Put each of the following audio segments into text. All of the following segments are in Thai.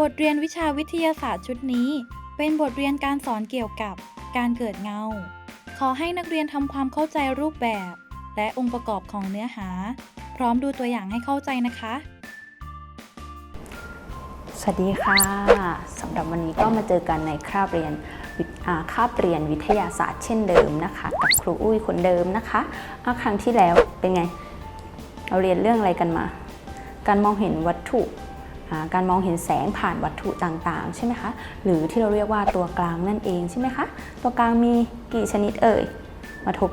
บทเรียนวิชาวิทยาศาสตร์ชุดนี้ เป็นบทเรียนการสอนเกี่ยวกับการเกิดเงา ขอให้นักเรียนทำความเข้าใจรูปแบบ และองค์ประกอบของเนื้อหา พร้อมดูตัวอย่างให้เข้าใจนะคะ สวัสดีค่ะสำหรับวันนี้ก็มาเจอกันในคาบเรียนวิทอ่าคาบเรียนวิทยาศาสตร์เช่นเดิมนะคะ กับครูอุ้ยคนเดิมนะคะอะครั้งที่แล้วเป็นไง เราเรียนเรื่องอะไรกันมา การมองเห็นวัตถุ การมองเห็นแสงผ่านวัตถุต่างๆ ใช่ไหมคะ หรือที่เราเรียกว่าตัวกลางนั่นเองใช่ไหมคะ ตัวกลางมีกี่ชนิดเอ่ย มาทบ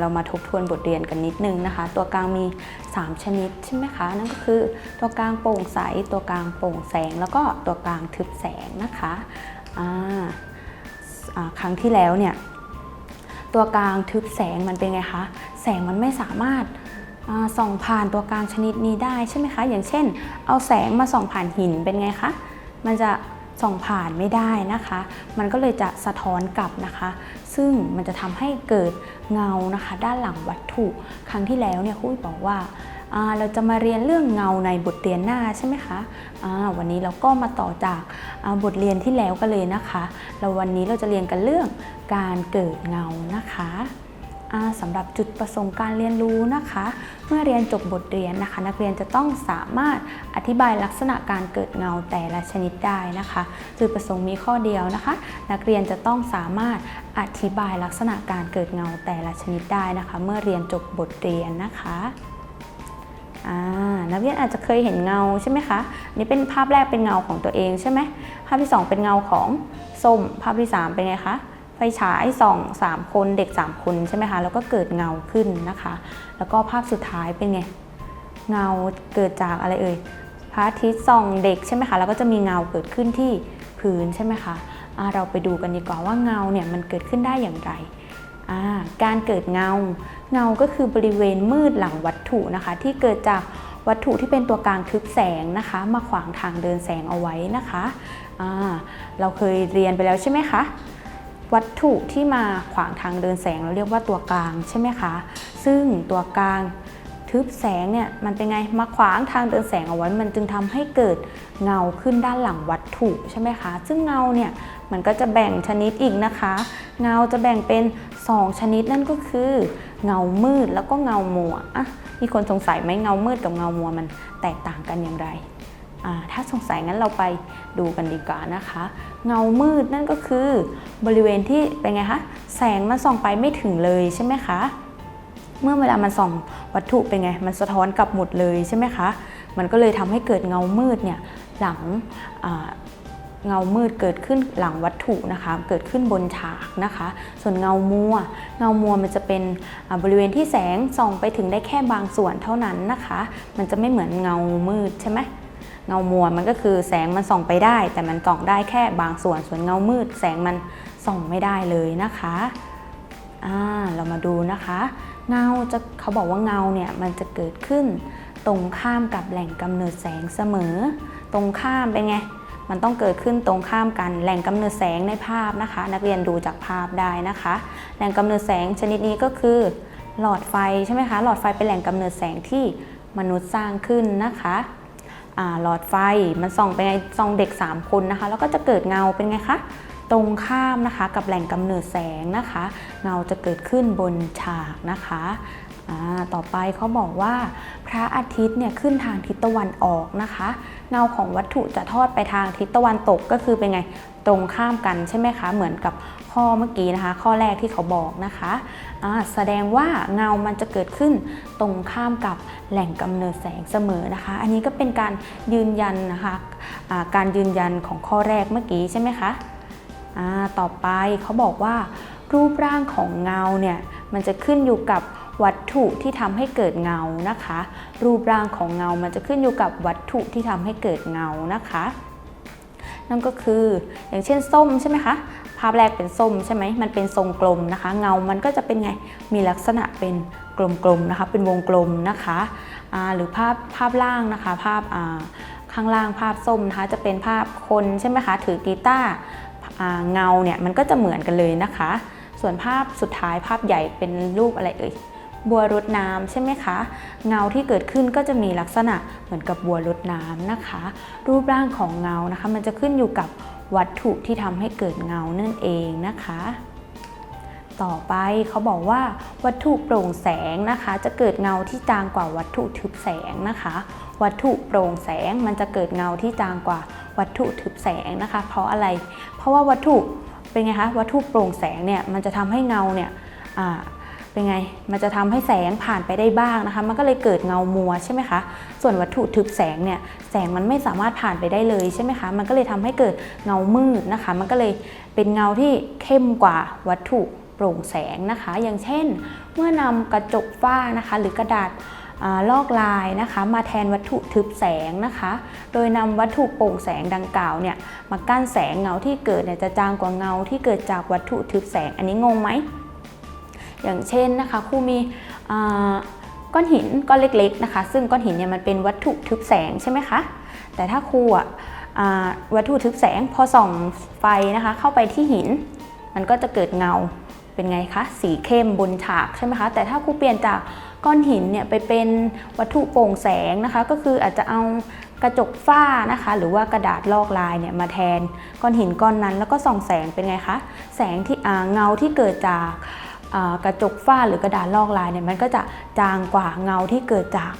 เรามาทบทวนบทเรียนกันนิดนึงนะคะ ตัวกลางมี 3 ชนิดใช่ไหมคะ นั่นก็คือตัวกลางโปร่งใส ตัวกลางโปร่งแสง แล้วก็ตัวกลางทึบแสงนะคะครั้งที่แล้วเนี่ย ตัวกลางทึบแสงมันเป็นไงคะ แสงมันไม่สามารถ ส่องผ่านตัวกลางชนิดนี้ได้ใช่ไหมคะ อย่างเช่น เอาแสงมาส่องผ่านหินเป็นไงคะ มันจะส่องผ่านไม่ได้นะคะ มันก็เลยจะสะท้อนกลับนะคะ ซึ่งมันจะทำให้เกิดเงานะคะ ด้านหลังวัตถุ ครั้งที่แล้วเนี่ยครูอุ้ยบอกว่าเราจะมาเรียนเรื่องเงาในบทเรียนหน้าใช่ไหมคะวันนี้เราก็มาต่อจากาบทเรียนที่แล้วกันเลยนะคะแล้ววันนี้เราจะเรียนกันเรื่องการเกิดเงานะคะ สำหรับจุดประสงค์การเรียนรู้นะคะ เมื่อเรียนจบบทเรียนนะคะ นักเรียนจะต้องสามารถอธิบายลักษณะการเกิดเงาแต่ละชนิดได้นะคะ จุดประสงค์มีข้อเดียวนะคะ นักเรียนจะต้องสามารถอธิบายลักษณะการเกิดเงาแต่ละชนิดได้นะคะ เมื่อเรียนจบบทเรียนนะคะนักเรียนอาจจะเคยเห็นเงาใช่ไหมคะนนี่เป็นภาพแรกเป็นเงาของตัวเองใช่ไหมภาพที่สองเป็นเงาของส้มภาพที่สามเป็นไงคะ ไฟฉายส่องสามคนเด็กสามคนใช่ไหมคะ แล้วก็เกิดเงาขึ้นนะคะ แล้วก็ภาพสุดท้ายเป็นไง เงาเกิดจากอะไรเอ่ยพระอาทิตย์ส่องเด็กใช่ไหมคะ แล้วก็จะมีเงาเกิดขึ้นที่พื้นใช่ไหมคะอ่าเราไปดูกันดีกว่าว่าเงาเนี่ยมันเกิดขึ้นได้อย่างไร การเกิดเงา เงาก็คือบริเวณมืดหลังวัตถุนะคะ ที่เกิดจากวัตถุที่เป็นตัวกลางทึบแสงนะคะ มาขวางทางเดินแสงเอาไว้นะคะ เราเคยเรียนไปแล้วใช่ไหมคะ วัตถุที่มาขวางทางเดินแสงเราเรียกว่าตัวกลางใช่ไหมคะ ซึ่งตัวกลางทึบแสงเนี่ยมันเป็นไงมาขวางทางเดินแสงเอาไว้มันจึงทำให้เกิดเงาขึ้นด้านหลังวัตถุใช่ไหมคะ ซึ่งเงาเนี่ยมันก็จะแบ่งชนิดอีกนะคะ เงาจะแบ่งเป็น 2 ชนิดนั่นก็คือ เงามืดแล้วก็เงามัวอะมีคนสงสัยไหมเงามืดกับเงามัวมันแตกต่างกันอย่างไร ถ้าสงสัยงั้นเราไปดูกันดีกว่านะคะ เงามืดนั่นก็คือบริเวณที่เป็นไงคะแสงมันส่องไปไม่ถึงเลยใช่ไหมคะเมื่อเวลามันส่องวัตถุเป็นไง มันสะท้อนกลับหมดเลยใช่ไหมคะ มันก็เลยทำให้เกิดเงามืดเนี่ยหลังเงามืดเกิดขึ้นหลังวัตถุนะคะ เกิดขึ้นบนฉากนะคะ ส่วนเงามัว เงามัวมันจะเป็นบริเวณที่แสงส่องไปถึงได้แค่บางส่วนเท่านั้นนะคะ มันจะไม่เหมือนเงามืดใช่ไหม เงามัวมันก็คือแสงมันส่องไปได้ แต่มันส่องได้แค่บางส่วนส่วนเงามืด แสงมันส่องไม่ได้เลยนะคะอ่าเรามาดูนะคะ เงาจะเขาบอกว่าเงาเนี่ยมันจะเกิดขึ้น ตรงข้ามกับแหล่งกำเนิดแสงเสมอ ตรงข้ามเป็นไงมันต้องเกิดขึ้นตรงข้ามกันแหล่งกำเนิดแสงในภาพนะคะ นักเรียนดูจากภาพได้นะคะ แหล่งกำเนิดแสงชนิดนี้ก็คือ หลอดไฟใช่ไหมคะหลอดไฟเป็นแหล่งกำเนิดแสงที่มนุษย์สร้างขึ้นนะคะ หลอดไฟมันส่องไปไงส่องเด็ก 3 คนนะคะ แล้วก็จะเกิดเงาเป็นไงคะตรงข้ามนะคะกับแหล่งกำเนิดแสงนะคะ เงาจะเกิดขึ้นบนฉากนะคะต่อไปเขาบอกว่าพระอาทิตย์เนี่ยขึ้นทางทิศตะวันออกนะคะ เงาของวัตถุจะทอดไปทางทิศตะวันตกก็คือเป็นไงตรงข้ามกันใช่ไหมคะ เหมือนกับ ข้อเมื่อกี้นะคะ ข้อแรกที่เขาบอกนะคะแสดงว่าเงามันจะเกิดขึ้นตรงข้ามกับแหล่งกำเนิดแสงเสมอนะคะ อันนี้ก็เป็นการยืนยันนะคะอ่าการยืนยันของข้อแรกเมื่อกี้ใช่ไหมคะต่อไปเขาบอกว่า รูปร่างของเงาเนี่ยมันจะขึ้นอยู่กับวัตถุที่ทำให้เกิดเงานะคะ รูปร่างของเงามันจะขึ้นอยู่กับวัตถุที่ทำให้เกิดเงานะคะ นั่นก็คืออย่างเช่นส้มใช่ไหมคะาพแรกเป็นส้มใช่ไหมมันเป็นทรงกลมนะคะ เงา มันก็จะเป็นไง มีลักษณะเป็นกลมๆนะคะ เป็นวงกลมนะคะหรือภาพภาพล่างนะคะ ภาพข้างล่างภาพส้มนะคะจะเป็นภาพคนใช่ไหมคะถือกีตาร์เงาเนี่ยมันก็จะเหมือนกันเลยนะคะ ส่วนภาพสุดท้ายภาพใหญ่เป็นรูปอะไรเอ่ยบัวรดน้ำใช่ไหมคะ เงาที่เกิดขึ้นก็จะมีลักษณะเหมือนกับบัวรดน้ำนะคะ รูปร่างของเงานะคะ มันจะขึ้นอยู่กับ วัตถุที่ทำให้เกิดเงานั่นเองนะคะ ต่อไปเขาบอกว่าวัตถุโปร่งแสงนะคะ จะเกิดเงาที่จางกว่าวัตถุทึบแสงนะคะ วัตถุโปร่งแสงมันจะเกิดเงาที่จางกว่าวัตถุทึบแสงนะคะ เพราะอะไร เพราะว่าวัตถุเป็นไงคะวัตถุโปร่งแสงเนี่ยมันจะทำให้เงาเนี่ยอ่า เป็นไง มันจะทำให้แสงผ่านไปได้บ้างนะคะ มันก็เลยเกิดเงามัวใช่ไหมคะ ส่วนวัตถุทึบแสงเนี่ย แสงมันไม่สามารถผ่านไปได้เลยใช่ไหมคะ มันก็เลยทำให้เกิดเงามืดนะคะ มันก็เลยเป็นเงาที่เข้มกว่าวัตถุโปร่งแสงนะคะ อย่างเช่น เมื่อนำกระจกฝ้านะคะ หรือกระดาษลอกลายนะคะมาแทนวัตถุทึบแสงนะคะ โดยนำวัตถุโปร่งแสงดังกล่าวเนี่ยมากั้นแสงเงาที่เกิดเนี่ยจะจางกว่าเงาที่เกิดจากวัตถุทึบแสง อันนี้งงไหม อย่างเช่นนะคะครูมีก้อนหินก้อนเล็กๆนะคะ ซึ่งก้อนหินเนี่ยมันเป็นวัตถุทึบแสงใช่ไหมคะแต่ถ้าครูอะวัตถุทึบแสงพอส่องไฟนะคะ เข้าไปที่หิน มันก็จะเกิดเงาเป็นไงคะสีเข้มบนฉากใช่ไหมคะแต่ถ้าครูเปลี่ยนจากก้อนหินเนี่ยไปเป็นวัตถุโปร่งแสงนะคะ ก็คืออาจจะเอากระจกฝ้านะคะ หรือว่ากระดาษลอกลายเนี่ยมาแทนก้อนหินก้อนนั้น แล้วก็ส่องแสงเป็นไงคะแสงที่เงาที่เกิดจาก กระจกฝ้าหรือกระดาษลอกลายเนี่ยมันก็จะจางกว่าเงาที่เกิดจาก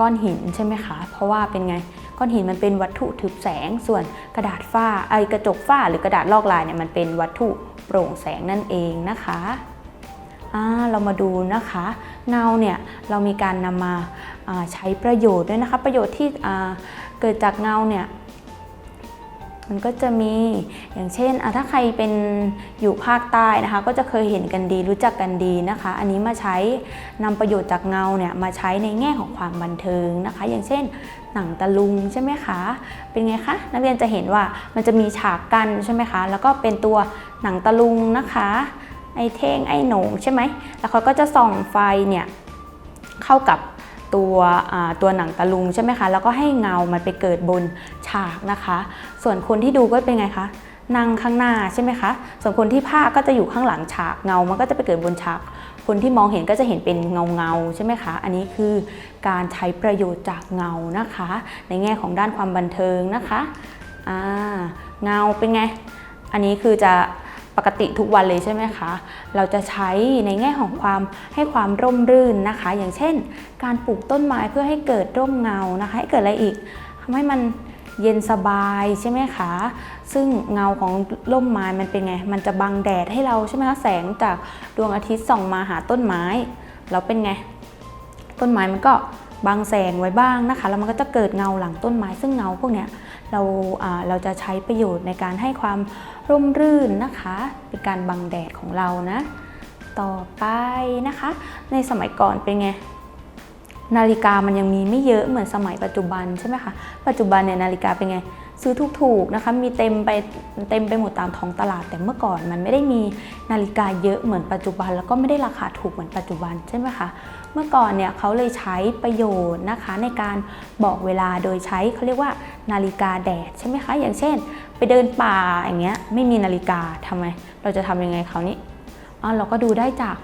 ก้อนหินใช่ไหมคะ เพราะว่าเป็นไงก้อนหินมันเป็นวัตถุทึบแสง ส่วนกระดาษฝ้าไอกระจกฝ้าหรือกระดาษลอกลายเนี่ยมันเป็นวัตถุโปร่งแสงนั่นเองนะคะอ่าเรามาดูนะคะ เงาเนี่ยเรามีการนำมาาใช้ประโยชน์ด้วยนะคะ ประโยชน์ที่เกิดจากเงาเนี่ย มันก็จะมีอย่างเช่นถ้าใครเป็นอยู่ภาคใต้นะคะ ก็จะเคยเห็นกันดีรู้จักกันดีนะคะ อันนี้มาใช้นำประโยชน์จากเงาเนี่ยมาใช้ในแง่ของความบันเทิงนะคะ อย่างเช่น หนังตะลุงใช่ไหมคะเป็นไงคะนักเรียนจะเห็นว่ามันจะมีฉากกันใช่ไหมคะแล้วก็เป็นตัวหนังตะลุงนะคะ ไอ้เท่งไอ้โหนงใช่ไหมแล้วเขาก็จะส่องไฟเนี่ยเข้ากับตัวตัวหนังตะลุงใช่ไหมคะ แล้วก็ให้เงามันไปเกิดบนฉากนะคะ ส่วนคนที่ดูก็เป็นไงคะนั่งข้างหน้าใช่ไหมคะ ส่วนคนที่ภาคก็จะอยู่ข้างหลังฉากเงา มันก็จะไปเกิดบนฉาก คนที่มองเห็นก็จะเห็นเป็นเงาเงาใช่ไหมคะ อันนี้คือการใช้ประโยชน์จากเงานะคะ ในแง่ของด้านความบันเทิงนะคะอ่าเงาเป็นไง อันนี้คือจะปกติทุกวันเลยใช่ไหมคะ เราจะใช้ในแง่ของความให้ความร่มรื่นนะคะ อย่างเช่น การปลูกต้นไม้เพื่อให้เกิดร่มเงานะคะ ให้เกิดอะไรอีกทำให้มัน เย็นสบายใช่ไหมคะ ซึ่งเงาของร่มไม้มันเป็นไง มันจะบังแดดให้เราใช่ไหมคะ แสงจากดวงอาทิตย์ส่องมาหาต้นไม้ แล้วเป็นไง ต้นไม้มันก็บังแสงไว้บ้างนะคะ แล้วมันก็จะเกิดเงาหลังต้นไม้ ซึ่งเงาพวกเนี้ยเราอ่าเราจะใช้ประโยชน์ในการให้ความร่มรื่นนะคะ เป็นการบังแดดของเรานะ ต่อไปนะคะ ในสมัยก่อนเป็นไง นาฬิกามันยังมีไม่เยอะเหมือนสมัยปัจจุบันใช่ไหมคะปัจจุบันเนี่ยนาฬิกาเป็นไง ซื้อถูกๆนะคะมีเต็มไปเต็มไปหมดตามท้องตลาด แต่เมื่อก่อนมันไม่ได้มีนาฬิกาเยอะเหมือนปัจจุบัน แล้วก็ไม่ได้ราคาถูกเหมือนปัจจุบันใช่ไหมคะเมื่อก่อนเนี่ยเขาเลยใช้ประโยชน์นะคะในการบอกเวลาโดยใช้เขาเรียกว่านาฬิกาแดดใช่ไหมคะอย่างเช่น ไปเดินป่าอย่างเงี้ยไม่มีนาฬิกาทำไม เราจะทำยังไงคราวนี้อ๋อเราก็ดูได้จาก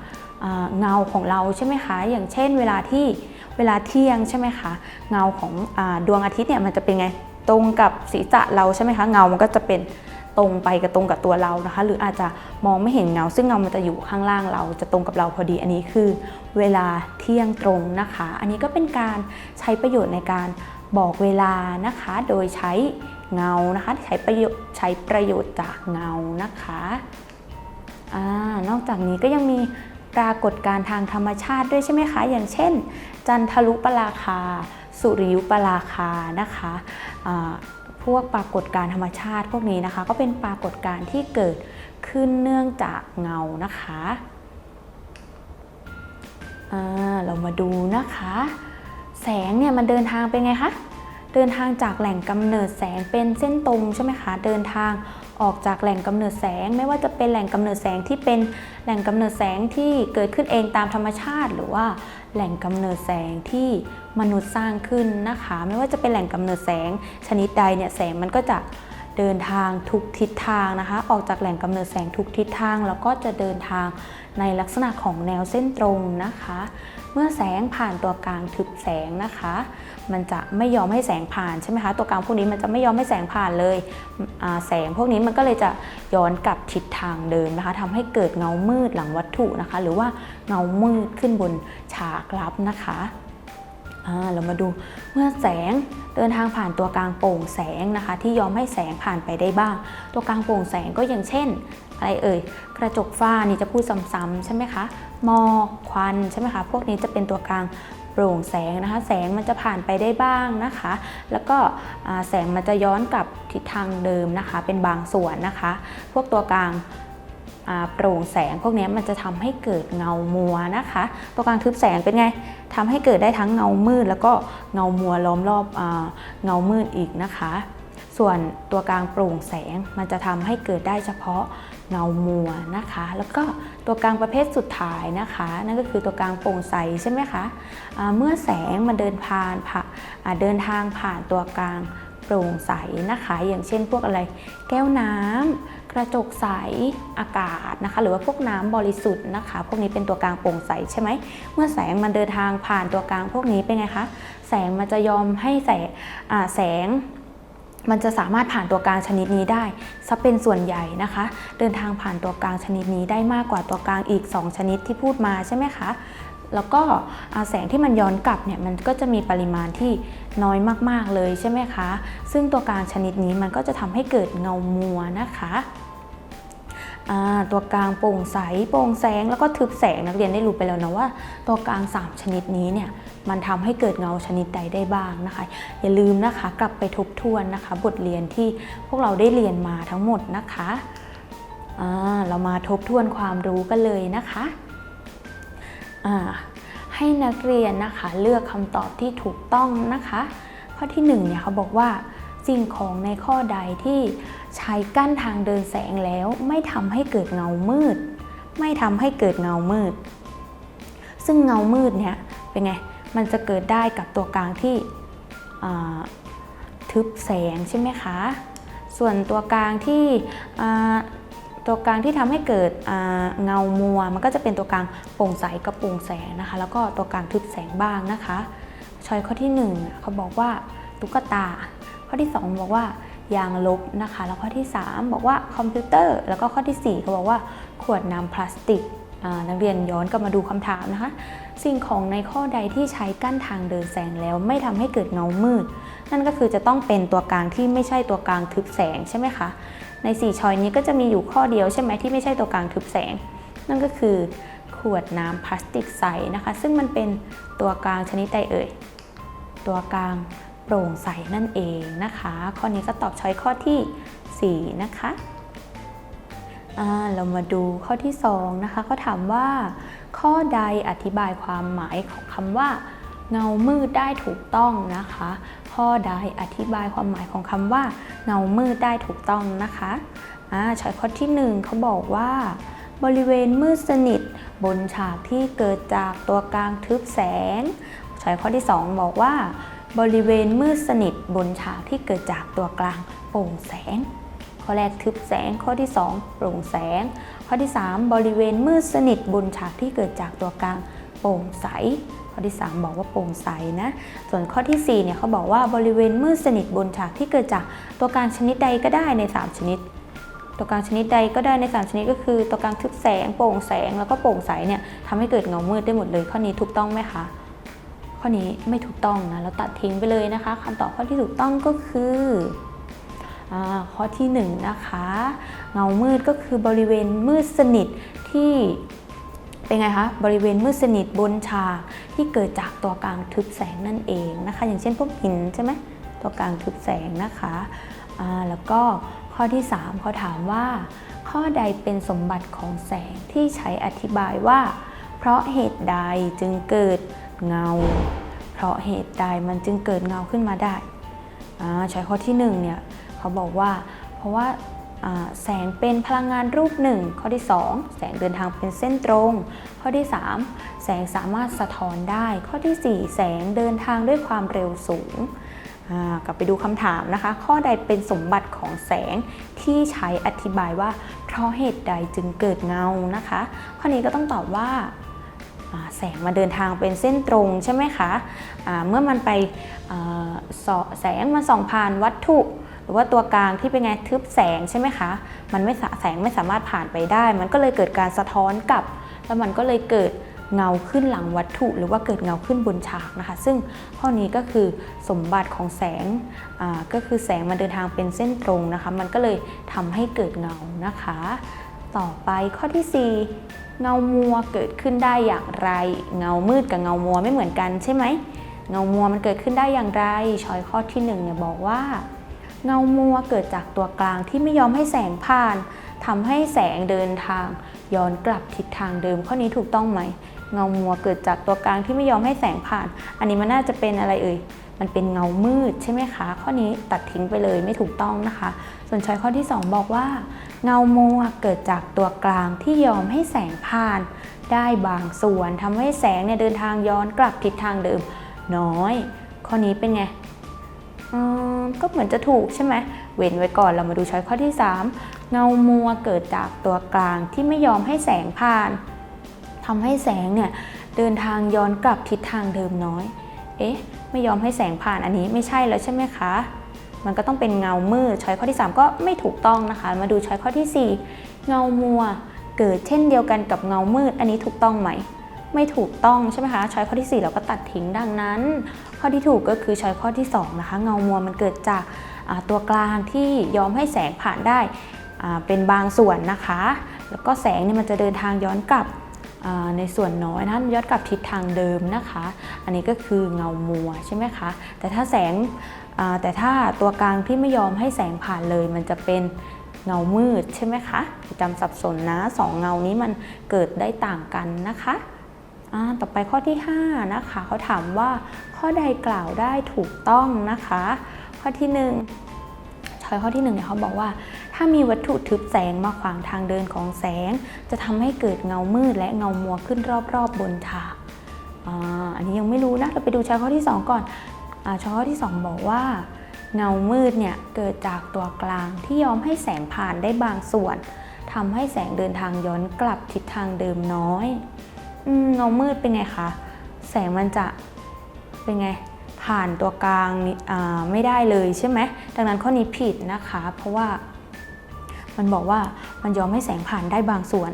เงาของเราใช่ไหมคะอย่างเช่น เวลาที่ เวลาเที่ยงใช่ไหมคะเงาของอดวงอาทิตย์เนี่ยมันจะเป็นไงตรงกับศีรษะเราใช่ไหมคะเงามันก็จะเป็นตรงไปกับตรงกับตัวเรานะคะ หรืออาจจะมองไม่เห็นเงา ซึ่งเงามันจะอยู่ข้างล่างเราจะตรงกับเราพอดีอันนี้คือ เวลาเที่ยงตรงนะคะ อันนี้ก็เป็นการใช้ประโยชน์ในการบอกเวลานะคะ โดยใช้เงานะคะใช้ประโยชน์ใช้ประโยชน์จากเงานะคะอนอกจากนี้ก็ยังมีปรากฏการณ์ทางธรรมชาติด้วยใช่ไหมคะ อย่างเช่น จันทรุปราคา สุริยุปราคานะคะพวกปรากฏการธรรมชาติพวกนี้นะคะ ก็เป็นปรากฏการที่เกิดขึ้นเนื่องจากเงานะคะเรามาดูนะคะ แสงเนี่ยมันเดินทางเป็นไงคะเดินทางจากแหล่งกำเนิดแสงเป็นเส้นตรงใช่ไหมคะเดินทางออกจากแหล่งกำเนิดแสง ไม่ว่าจะเป็นแหล่งกำเนิดแสงที่เป็นแหล่งกำเนิดแสงที่เกิดขึ้นเองตามธรรมชาติ หรือว่า แหล่งกำเนิดแสงที่มนุษย์สร้างขึ้นนะคะ ไม่ว่าจะเป็นแหล่งกำเนิดแสงชนิดใดเนี่ยแสงมันก็จะเดินทางทุกทิศทางนะคะ ออกจากแหล่งกำเนิดแสงทุกทิศทาง แล้วก็จะเดินทาง ในลักษณะของแนวเส้นตรงนะคะ เมื่อแสงผ่านตัวกลางทึบแสงนะคะ มันจะไม่ยอมให้แสงผ่านใช่ไหมคะตัวกลางพวกนี้มันจะไม่ยอมให้แสงผ่านเลยแสงพวกนี้มันก็เลยจะย้อนกลับทิศทางเดิมนะคะทำให้เกิดเงามืดหลังวัตถุนะคะ หรือว่าเงามืดขึ้นบนฉากลับนะคะเรามาดูเมื่อแสงเดินทางผ่านตัวกลางโปร่งแสงนะคะ ที่ยอมให้แสงผ่านไปได้บ้าง ตัวกลางโปร่งแสงก็อย่างเช่น อะไรเอ่ย กระจกฝ้านี่จะพูดซ้ำๆใช่ไหมคะหมอกควันใช่ไหมคะ พวกนี้จะเป็นตัวกลางโปร่งแสงนะคะ แสงมันจะผ่านไปได้บ้างนะคะ แล้วก็แสงมันจะย้อนกลับทิศทางเดิมนะคะ เป็นบางส่วนนะคะ พวกตัวกลางโปร่งแสงพวกนี้มันจะทำให้เกิดเงามัวนะคะ ตัวกลางทึบแสงเป็นไงทำให้เกิดได้ทั้งเงามืด แล้วก็เงามัวล้อมรอบเงามืดอีกนะคะ ส่วนตัวกลางโปร่งแสงมันจะทำให้เกิดได้เฉพาะ เงามัวนะคะ แล้วก็ตัวกลางประเภทสุดท้ายนะคะ นั่นก็คือตัวกลางโปร่งใสใช่ไหมคะอ่าเมื่อแสงมันเดินผ่านผ่าเดินทางผ่านตัวกลางโปร่งใสนะคะ อย่างเช่นพวกอะไร แก้วน้ำกระจกใสอากาศนะคะ หรือว่าพวกน้ำบริสุทธิ์นะคะ พวกนี้เป็นตัวกลางโปร่งใสใช่ไหมเมื่อแสงมันเดินทางผ่านตัวกลางพวกนี้เป็นไงคะแสงมันจะยอมให้แสงแสง มันจะสามารถผ่านตัวกลางชนิดนี้ได้ซะเป็นส่วนใหญ่นะคะ เดินทางผ่านตัวกลางชนิดนี้ได้มากกว่าตัวกลางอีก 2 ชนิดที่พูดมาใช่ไหมคะ แล้วก็แสงที่มันย้อนกลับเนี่ยมันก็จะมีปริมาณที่น้อยมากๆเลยใช่ไหมคะ ซึ่งตัวกลางชนิดนี้มันก็จะทำให้เกิดเงามัวนะคะตัวกลางโปร่งใสโปร่งแสงแล้วก็ทึบแสงนักเรียนได้รู้ไปแล้วนะว่า ตัวกลาง 3 ชนิดนี้เนี่ย มันทำให้เกิดเงาชนิดใดได้บ้างนะคะ อย่าลืมนะคะกลับไปทบทวนนะคะ บทเรียนที่พวกเราได้เรียนมาทั้งหมดนะคะเรามาทบทวนความรู้กันเลยนะคะให้นักเรียนนะคะเลือกคำตอบที่ถูกต้องนะคะ ข้อที่1เนี่ยเขาบอกว่าสิ่งของในข้อใดที่ใช้กั้นทางเดินแสงแล้วไม่ทำให้เกิดเงามืด ไม่ทำให้เกิดเงามืด ซึ่งเงามืดเนี่ยเป็นไง มันจะเกิดได้กับตัวกลางที่ทึบแสงใช่ไหมคะ ส่วนตัวกลางที่ตัวกลางที่ทำให้เกิดเงามัว มันก็จะเป็นตัวกลางโปร่งใสกับโปร่งแสงนะคะ แล้วก็ตัวกลางทึบแสงบ้างนะคะชอยข้อที่1นึ่งเขาบอกว่าตุ๊กตา ข้อที่ 2 บอกว่ายางลบนะคะ แล้วข้อที่ 3 บอกว่าคอมพิวเตอร์ แล้วก็ข้อที่4เขาบอกว่าขวดน้ำพลาสติกนักเรียนย้อนกลับมาดูคำถามนะคะ สิ่งของในข้อใดที่ใช้กั้นทางเดินแสงแล้วไม่ทำให้เกิดเงามืด นั่นก็คือจะต้องเป็นตัวกลางที่ไม่ใช่ตัวกลางทึบแสงใช่ไหมคะ ใน 4ชอยนี้ก็จะมีอยู่ข้อเดียวใช่ไหมที่ไม่ใช่ตัวกลางทึบแสง นั่นก็คือขวดน้ำพลาสติกใสนะคะ ซึ่งมันเป็นตัวกลางชนิดใดเอ่ย ตัวกลางโปร่งใสนั่นเองนะคะ ข้อนี้ก็ตอบช้อยข้อทีสี่4 นะคะอ่าเรามาดูข้อที่ 2 นะคะเขาถามว่า ข้อใดอธิบายความหมายของคำว่า เงามืดได้ถูกต้องนะคะ ข้อใดอธิบายความหมายของคำว่า เงามืดได้ถูกต้องนะคะอ่าช้อยข้อที่1เขาบอกว่า บริเวณมืดสนิท บนฉากที่เกิดจากตัวกลางทึบแสงช้อยข้อที่ 2 บอกว่า บริเวณมืดสนิทบนฉากที่เกิดจากตัวกลางโปร่งแสงข้อแรกทึบแสงข้อที่ 2 โปร่งแสง ข้อที่ 3 บริเวณมืดสนิทบนฉากที่เกิดจากตัวกลางโปร่งใส ข้อที่ 3 บอกว่าโปร่งใสนะ ส่วนข้อที่4เนี่ยเขาบอกว่าบริเวณมืดสนิทบนฉากที่เกิดจากตัวกลางชนิดใดก็ได้ใน 3 ชนิด ตัวกลางชนิดใดก็ได้ใน 3 ชนิดก็คือ ตัวกลางทึบแสงโปร่งแสงแล้วก็โปร่งใสเนี่ยทำให้เกิดเงามืดได้หมดเลย ข้อนี้ถูกต้องไหมคะข้อนี้ไม่ถูกต้องนะเราตัดทิ้งไปเลยนะคะคำตอบข้อที่ถูกต้องก็คือ ข้อที่1นงนะคะ เงามืดก็คือบริเวณมืดสนิทที่เป็นไงคะบริเวณมืดสนิทบนฉากที่เกิดจากตัวกลางทึบแสงนั่นเองนะคะ อย่างเช่นพวกหินใช่ไหมตัวกลางทึบแสงนะคะแล้วก็ข้อที่ 3เขาถามว่า ข้อใดเป็นสมบัติของแสงที่ใช้อธิบายว่า เพราะเหตุใดจึงเกิดเงา เพราะเหตุใดมันจึงเกิดเงาขึ้นมาได้ใช้ข้อที่1เนี่ย เขาบอกว่า เพราะว่าแสงเป็นพลังงานรูปหนึ่งข้อที่ 2 แสงเดินทางเป็นเส้นตรง ข้อที่ 3 แสงสามารถสะท้อนได้ ข้อทีสี่ 4 แสงเดินทางด้วยความเร็วสูงกลับไปดูคำถามนะคะ ข้อใดเป็นสมบัติของแสงที่ใช้อธิบายว่า เพราะเหตุใดจึงเกิดเงานะคะ ข้อนี้ก็ต้องตอบว่าแสงมาเดินทางเป็นเส้นตรงใช่ไหมคะอ่าเมื่อมันไปแสงมาส่องผ่านวัตถุ หรือว่าตัวกลางที่เป็นไงทึบแสงใช่ไหมคะ มันไม่สะแสงไม่สามารถผ่านไปได้ มันก็เลยเกิดการสะท้อนกลับ แล้วมันก็เลยเกิดเงาขึ้นหลังวัตถุ หรือว่าเกิดเงาขึ้นบนฉากนะคะ ซึ่งข้อนี้ก็คือสมบัติของแสงก็คือแสงมันเดินทางเป็นเส้นตรงนะคะ มันก็เลยทำให้เกิดเงานะคะ ต่อไปข้อที่ 4 เงามัวเกิดขึ้นได้อย่างไร เงามืดกับเงามัวไม่เหมือนกันใช่ไหมเงามัวมันเกิดขึ้นได้อย่างไรชอยข้อที่1เนี่ยบอกว่า เงามัวเกิดจากตัวกลางที่ไม่ยอมให้แสงผ่านทำให้แสงเดินทาง ย้อนกลับทิศทางเดิมข้อนี้ถูกต้องไหม เงามัวเกิดจากตัวกลางที่ไม่ยอมให้แสงผ่าน อันนี้มันน่าจะเป็นอะไรเอ่ยมันเป็นเงามืดใช่ไหมคะ ข้อนี้ตัดทิ้งไปเลยไม่ถูกต้องนะคะ ส่วนช้อยข้อที่ 2 บอกว่า เงามัวเกิดจากตัวกลางที่ยอมให้แสงผ่าน ได้บางส่วนทำให้แสงเนี่ยเดินทางย้อนกลับทิศทางเดิม น้อย ข้อนี้เป็นไง ก็เหมือนจะถูกใช่ไหม เว้นไว้ก่อนเรามาดูช้อยข้อที่ 3 เงามัวเกิดจากตัวกลางที่ไม่ยอมให้แสงผ่านทำให้แสงเนี่ยเดินทางย้อนกลับทิศทางเดิมน้อย เอ๊ะ ไม่ยอมให้แสงผ่านอันนี้ไม่ใช่แล้วใช่ไหมคะ มันก็ต้องเป็นเงามืดช้อยข้อที่ 3 ก็ไม่ถูกต้องนะคะ มาดูช้อยข้อทีสี่4 เงามัวเกิดเช่นเดียวกันกับเงามืด อันนี้ถูกต้องไหม ไม่ถูกต้องใช่ไหมคะช้อยข้อที่ 4 เราก็ตัดทิ้งดังนั้น ข้อที่ถูกก็คือช้อยข้อที่2นะคะเงามัวมันเกิดจากตัวกลางที่ยอมให้แสงผ่านได้เป็นบางส่วนนะคะ แล้วก็แสงเนี่ยมันจะเดินทางย้อนกลับในส่วนน้อยนะย้อนกลับทิศทางเดิมนะคะ อันนี้ก็คือเงามัวใช่ไหมคะแต่ถ้าแสงแต่ถ้าตัวกลางที่ไม่ยอมให้แสงผ่านเลย มันจะเป็นเงามืดใช่ไหมคะจำสับสนนะสองเงานี้มันเกิดได้ต่างกันนะคะ ต่อไปข้อที่ 5 นะคะเขาถามว่าข้อใดกล่าวได้ถูกต้องนะคะ ข้อที่ 1ช้อยข้อที่1เนี่ยเขาบอกว่า ถ้ามีวัตถุทึบแสงมาขวางทางเดินของแสง จะทำให้เกิดเงามืดและเงามัวขึ้นรอบๆบนฉากอันนี้ยังไม่รู้นะ เราไปดูช้อยข้อที่ 2 ก่อนอช้อยข้อที่ 2 บอกว่า เงามืดเนี่ยเกิดจากตัวกลางที่ยอมให้แสงผ่านได้บางส่วนทำให้แสงเดินทางย้อนกลับทิศทางเดิมน้อย เงามืดเป็นไงคะ แสงมันจะเป็นไงผ่านตัวกลางไม่ได้เลยใช่ไหม ดังนั้นข้อนี้ผิดนะคะ เพราะว่ามันบอกว่ามันยอมให้แสงผ่านได้บางส่วน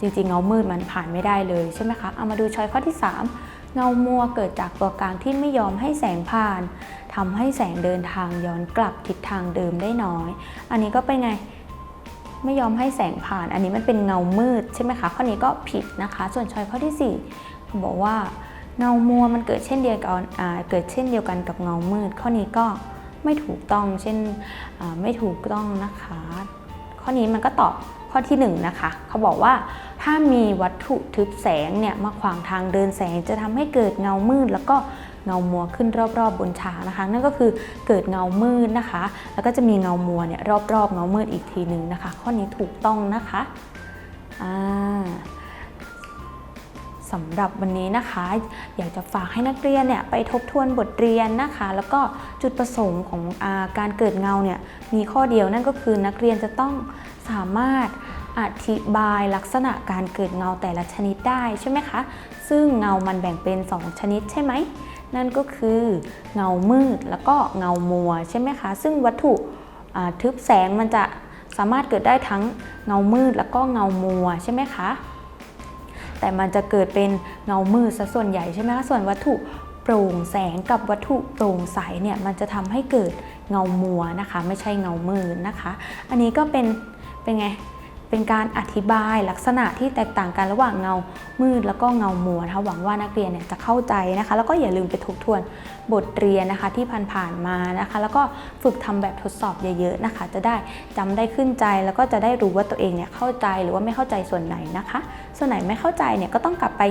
จริงๆ เงามืดมันผ่านไม่ได้เลยใช่ไหมคะ เอามาดูช้อยข้อที่ 3 เงามัวเกิดจากตัวกลางที่ไม่ยอมให้แสงผ่านทำให้แสงเดินทางย้อนกลับทิศทางเดิมได้น้อย อันนี้ก็เป็นไง ไม่ยอมให้แสงผ่าน อันนี้มันเป็นเงามืดใช่ไหมคะ ข้อนี้ก็ผิดนะคะ ส่วนช้อยข้อที่ 4 บอกว่าเงามัวมันเกิดเช่นเดียวกันเกิดเช่นเดียวกันกับเงามืด ข้อนี้ก็ไม่ถูกต้องเช่นไม่ถูกต้องนะคะ ข้อนี้มันก็ตอบข้อที่1นงนะคะเขาบอกว่าถ้ามีวัตถุทึบแสงเนี่ยมาขวางทางเดินแสงจะทำให้เกิดเงามืด แล้วก็ เงามัวขึ้นรอบๆบนฉากนะคะ นั่นก็คือเกิดเงามืดนะคะ แล้วก็จะมีเงามัวเนี่ยรอบๆ เงามืดอีกทีหนึ่งนะคะ ข้อนี้ถูกต้องนะคะอ่าสำหรับวันนี้นะคะ อยากจะฝากให้นักเรียนเนี่ยไปทบทวนบทเรียนนะคะ แล้วก็จุดประสงค์ของอาการเกิดเงาเนี่ยมีข้อเดียวนั่นก็คือนักเรียนจะต้องสามารถอธิบายลักษณะการเกิดเงาแต่ละชนิดได้ใช่ไหมคะ ซึ่งเงามันแบ่งเป็น 2 ชนิดใช่ไหม นั่นก็คือเงามืดแล้วก็เงามัวใช่ไหมคะ ซึ่งวัตถุทึบแสงมันจะสามารถเกิดได้ทั้งเงามืดแล้วก็เงามัวใช่ไหมคะ แต่มันจะเกิดเป็นเงามืดซะส่วนใหญ่ใช่ไหมคะ ส่วนวัตถุโปร่งแสงกับวัตถุโปร่งใสเนี่ยมันจะทำให้เกิดเงามัวนะคะ ไม่ใช่เงามืดนะคะ อันนี้ก็เป็นเป็นไง เป็นการอธิบายลักษณะที่แตกต่างกันระหว่างเงามืดแล้วก็เงามัวนะคะหวังว่านักเรียนเนี่ยจะเข้าใจนะคะ แล้วก็อย่าลืมไปทบทวนบทเรียนนะคะที่ผ่านๆมานะคะ แล้วก็ฝึกทำแบบทดสอบเยอะๆนะคะ จะได้จำได้ขึ้นใจแล้วก็จะได้รู้ว่าตัวเองเนี่ยเข้าใจหรือว่าไม่เข้าใจส่วนไหนนะคะ ส่วนไหนไม่เข้าใจเนี่ยก็ต้องกลับไป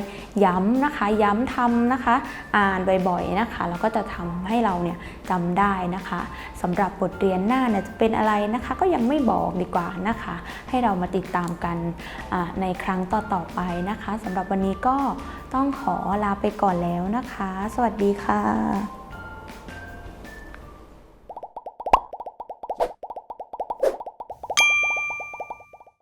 ย้ำนะคะ ย้ำทำนะคะ อ่านบ่อยๆนะคะแล้วก็จะทำให้เราเนี่ยจำได้นะคะสำหรับบทเรียนหน้าเนี่ยจะเป็นอะไรนะคะ ก็ยังไม่บอกดีกว่านะคะ ให้เรามาติดตามกันในครั้งต่อๆไปนะคะสำหรับวันนี้ก็ ต้องขอลาไปก่อนแล้วนะคะ สวัสดีค่ะ